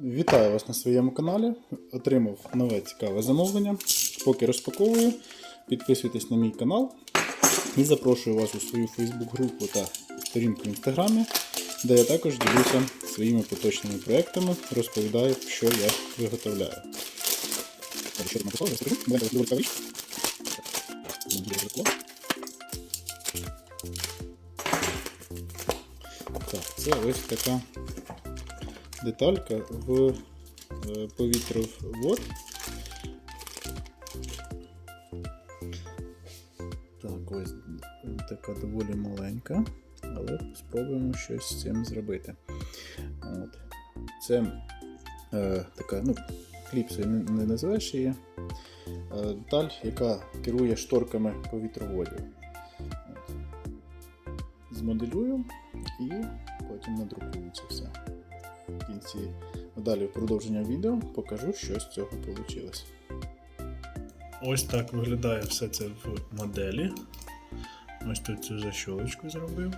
Вітаю вас на своєму каналі. Отримав нове цікаве замовлення. Поки розпаковую, підписуйтесь на мій канал і запрошую вас у свою Facebook-групу та сторінку в інстаграмі, де я також ділюся своїми поточними проектами, розповідаю, що я виготовляю. Так, це ось така деталька в е, повітровод. Так, ось така доволі маленька, але спробуємо щось з цим зробити. От. Це е, така, ну, кліпсою не, не називаєш її. е, Деталь, яка керує шторками повітроводів. Змоделюю і потім надрукую це все в. Далі в продовження відео покажу, що з цього вийшло. Ось так виглядає все це в моделі. Ось тут цю защолочку зробив.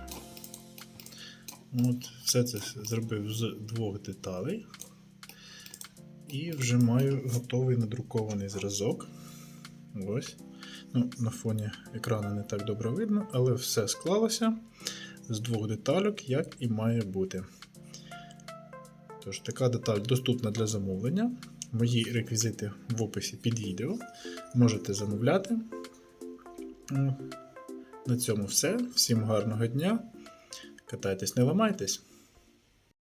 От, Все це зробив з двох деталей. І вже маю готовий надрукований зразок. Ось. Ну, На фоні екрану не так добре видно, але все склалося з двох деталек, як і має бути. Тож, така деталь доступна для замовлення. Мої реквізити в описі під відео. Можете замовляти. На цьому все. Всім гарного дня. Катайтесь, не ламайтесь.